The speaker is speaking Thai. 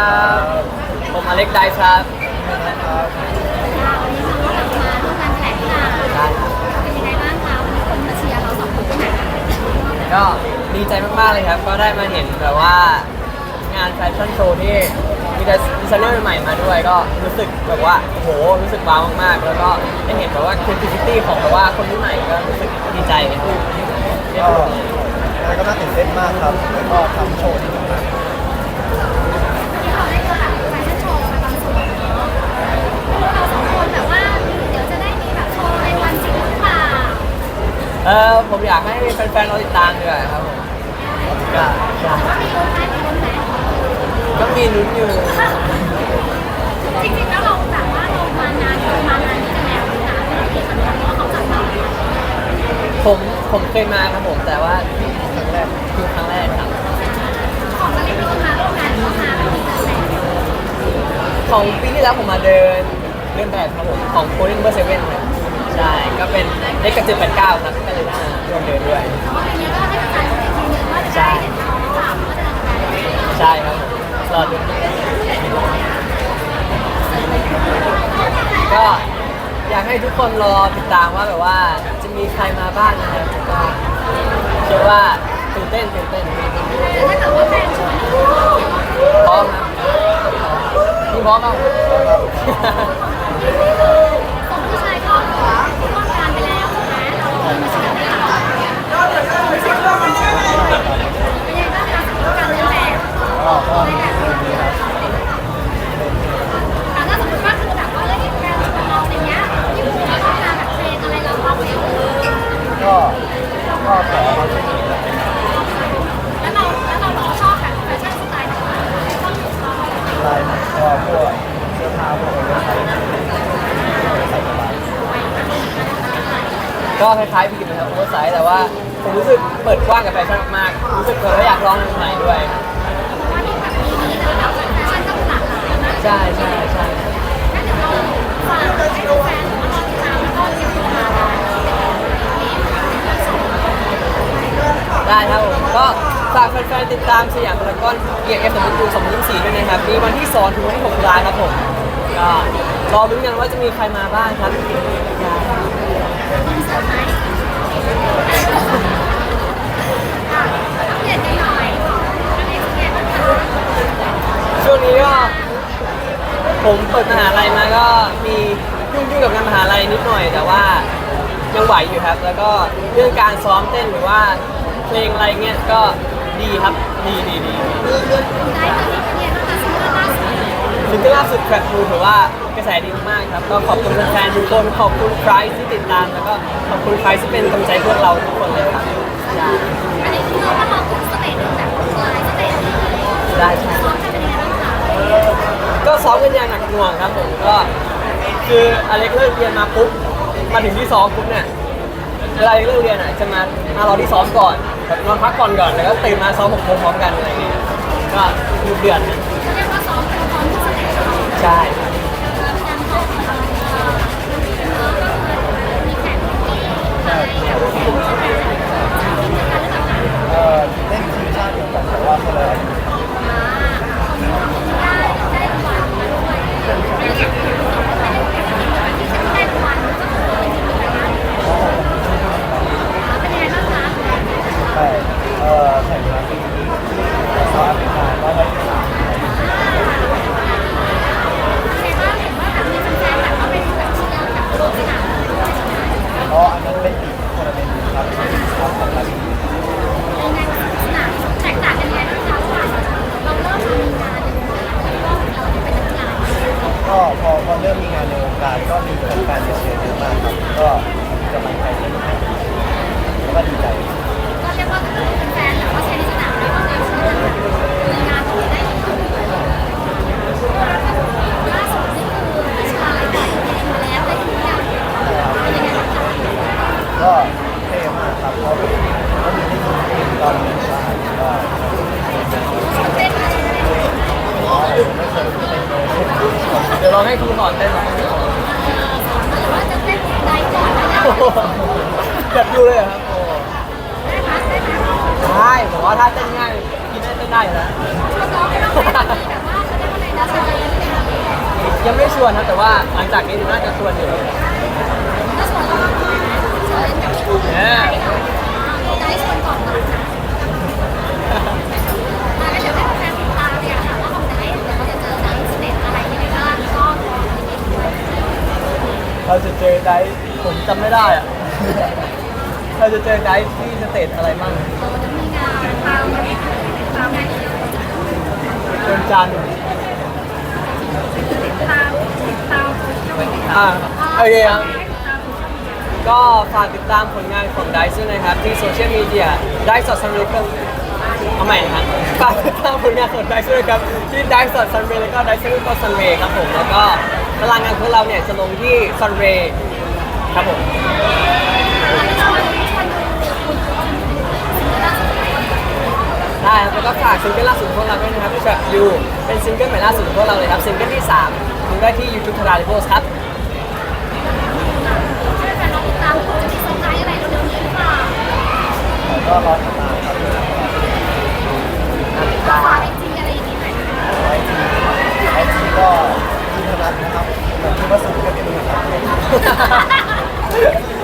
ครับผมอเล็กไดซ์ครับวันนี้เรากลับมาร่วมงานแถลงข่าวได้ครับเป็นยังไงบ้างคะวันนี้คนมาเชียร์เราสองคนที่ไหนก็ดีใจมากๆเลยครับ ก็ได้มาเห็นแบบว่างานแฟชั่นโชว์ที่มีดีไซเนอร์ใหม่ๆมาด้วย ก็รู้สึกแบบว่าโอ้โหรู้สึกว้าวมากๆ แล้วก็ได้เห็นแบบว่า creativity ของแบบว่าคนรุ่นใหม่ก็รู้สึกดีใจที่ได้ก็ดูอะไรก็น่าตื่นเต้นมากครับแล้วก็ทำโชว์ที่ดีมาก วันนี้เราได้ก็แบบแฟชั่นโชว์มาบางส่วนเนาะเราสองคนแบบว่าเดี๋ยวจะได้มีแบบโชว์ในวันจริงหรือเปล่า เออผมอยากให้แฟนๆเราติดตามด้วยครับผมก็ใช่ว่ามีลุ้นไหมมีลุ้นไหมก็มีลุ้นอยู่จริงๆแล้วเราแบบว่าเรามานานมานานนี้กันแล้วนะไม่ได้เห็นเหมือนกันว่าเขาจัดมาผมผมเคยมาครับผมแต่ว่าครั้งแรกคือครั้งแรกครับของเราเล็กที่มาร่วมงานเขามาแบบมีแต่แสงของปีที่แล้วผมมาเดินเดินแบบครับผมของโคลิงเบอร์เซเว่นครับ ใช่ ก็เป็นเลขกับเจ็ดแปดเก้าครับก็เลยได้มาร่วมเดินด้วยแต่ว่าปีนี้ก็ให้ประชาชนอีกทีนึงว่าจะได้เห็นเขาหรือเปล่าว่าจะทำอะไรใช่ครับผมรอดูก็อยากให้ทุกคนรอติดตามว่าแบบว่าจะมีใครมาบ้างนะครับก็เชื่อว่าตื่นเต้นตื่นเต้นแล้วถ้าเกิดว่าแฟนชวนพร้อมครับพี่พร้อมครับของผู้ชายก็ต้องการไปแล้วนะเราคนมาเชียร์ได้หรอเป็นยังไงบ้างคะสำหรับการเดินแบบ ก็ก็ ในแบบ ดีครับ แต่ถ้าสมมติว่าคือแบบว่าเอ้ยแฟนชวนเราอย่างเงี้ยที่พูดว่าต้องการแบบเทรนอะไรเราบ้างไหม ก็ก็ขอมาช่วยกัน แล้วเราแล้วเราชอบแบบแฟชั่นสไตล์ไหนชอบชอบ ลายไหนก็ พวกเสื้อผ้าพวกอะไรใส่ใส่สบายก็คล้ายๆพี่กิมนะครับโอเวอร์ไซส์แต่ว่าผมรู้สึกเปิดกว้างกับแฟชั่นมากๆรู้สึกแบบว่อยากลองใหม่ด้วยใช่ใช่ใช่ได้ครับผมก็ ฝากแฟนๆติดตามสยามพารากอนเกียร์เอฟสมุทรสองพันยี่สี่ด้วยนะครับมีวันที่2ถึงวันที่6ตุลาครับผมก็รอลุ้นกันว่าจะมีใครมาบ้างครับมีเซอร์ไหน่อยของอเล็กซ์เนี่ยนะคะช่วงนี้ก็ผมเปิดมหาลัยมาก็มียุ่งๆกับงานมหาลัยนิดหน่อย แต่ว่ายังไหวอยู่ครับ แล้วก็เรื่องการซ้อมเต้นหรือว่าเพลงอะไรเงี้ยก็ ดีครับดีดีดีได้ตอนนี้เป็นยังไงบ้างคะซิงเกิลล่าสุดซิงเกิลล่าสุดแฟลชทูถือว่ากระแสดีมากครับ ก็ขอบคุณแฟนๆทุกคนขอบคุณใครที่ติดตามแล้วก็ขอบคุณใครที่เป็นกำลังใจพวกเราทุกคนเลยครับใช่อันนี้คือเราก็ลองขึ้นสเตจแบบลายสเตจนี้ได้ใช่ซ้อมกันเป็นยังไงบ้างคะก็ซ้อมกันอย่างหนักหน่วงครับผมก็คืออเล็กเลิกเรียนมาปุ๊บมาถึงที่ซ้อมปุ๊บเนี่ยเวลาอเล็กเลิกเรียนอะจะมามารอที่ซ้อมก่อน แบบนอนพักก่อนก่อนแล้วก็ตื่นมาซ้อมหกโมงพร้อมกันอะไรอย่างเงี้ยก็ดูเดือดนะเรียกว่าซ้อมเป็นซ้อมขึ้นสเตจเราใช่การซ้อมของเรามีแข่งที่ไทยกับแข่งที่ไทยทีมเดียวกันหรือเปล่าคะ เอ่อเล่นทีมชาติเดียวกันแต่ว่าคนละ อ่าได้ได้รางวัลด้วยไม่ได้แข่งไม่ได้แข่งทีมเดียวกันที่จะได้รางวัลก็คือเป็นทีมเดียวกันเป็นยังไงบ้างคะ ไปเอ่อแข่งมาปีนี้เซาท์แอฟริกาก็ได้ที่สาม เห็นว่าเห็นว่าแบบมีแฟนๆแบบว่าเป็นแบบเชียร์แบบลงสนาม เพราะอันนั้นเป็นอีกทัวร์นาเมนต์หนึ่งครับของของลาลี ยังไงสนามแตกต่างกันยังไงบ้างคะว่าเราเริ่มมีงานแล้วก็เราเป็นนักกีฬา ก็พอพอเริ่มมีงานการก็มีแฟนๆเชียร์เยอะมากครับก็กำลังใจเยอะมากแล้วก็ดีใจก็เรียกว่าเป็นแฟนแบบว่าเชียร์ในสนามแล้วก็ในชียร์มีงานตรงนี้ได้อีกล่าสุดนี่คือพี่ชายปล่อยเพลงมาแล้วได้ทุกอย่างเป็นยังไงบ้างคะก็เท่มากครับเพราะก็มีที่สุดตอนนี้ก็เต้นอะไรได้ไหมอ๋อไม่เคยไม่เคยเดี๋ยวลองให้ครูสอนเต้นหน่อย อนแล้วโอ้โหแบบอยู่เลยเหรอครับโอ้ได้ไหมได้ไหมใช่ผมว่าถ้าเต้นง่ายกินได้เต้นได้อยู่แล้วเราร้องไม่ต้องแบบว่าเขาเรียกว่าจะเชิญเลยไหมคะยังไม่ชวนนะแต่ว่าหลังจากนี้น่าจะชวนอยู่ ก็ชวนเราเชิญกับคุณได้ค่ะได้ชวนก่อนก่อนค่ะแล้วเดี๋ยวให้แฟนติดตามเนี่ยค่ะว่าของได้เดี๋ยวเขาจะเจอได้สเต็ปอะไรยังไงบ้างก็ เราจะเจอไดฟ์ผมจำไม่ได้อะเราจะเจอไดฟ์ที่สเตจอะไรบ้างเราจะมีงานตามตามได้เดือนจันทร์ตามตามอ่าโอเคครับก็ฝากติดตามผลงานของไดซ์ด้วยนะครับ ที่โซเชียลมีเดียไดซ์สดซันเรย์เอาใหม่นะครับฝากติดตามผลงานของไดซ์ด้วยครับที่ไดซ์สดซันเรย์แล้วก็ไดซ์ซันก็ซันเรย์ครับผมแล้วก็ พลังงานของเราเนี่ยจะลงที่ซันเรย์ครับผมได้ครับแล้วก็ฝากซิงเกิลล่าสุดของเราด้วยนะครับที่จะอยู่เป็นซิงเกิลใหม่ล่าสุดของเราเลยครับซิงเกิลที่3ดูได้ที่ YouTube ทาราดิโพสครับก็รอติดตามครับติดตามไอจีอะไรอย่างนี้ไหมไอจีไอจีก็ นะครับผมว่าสุดก็เป็นนะครับ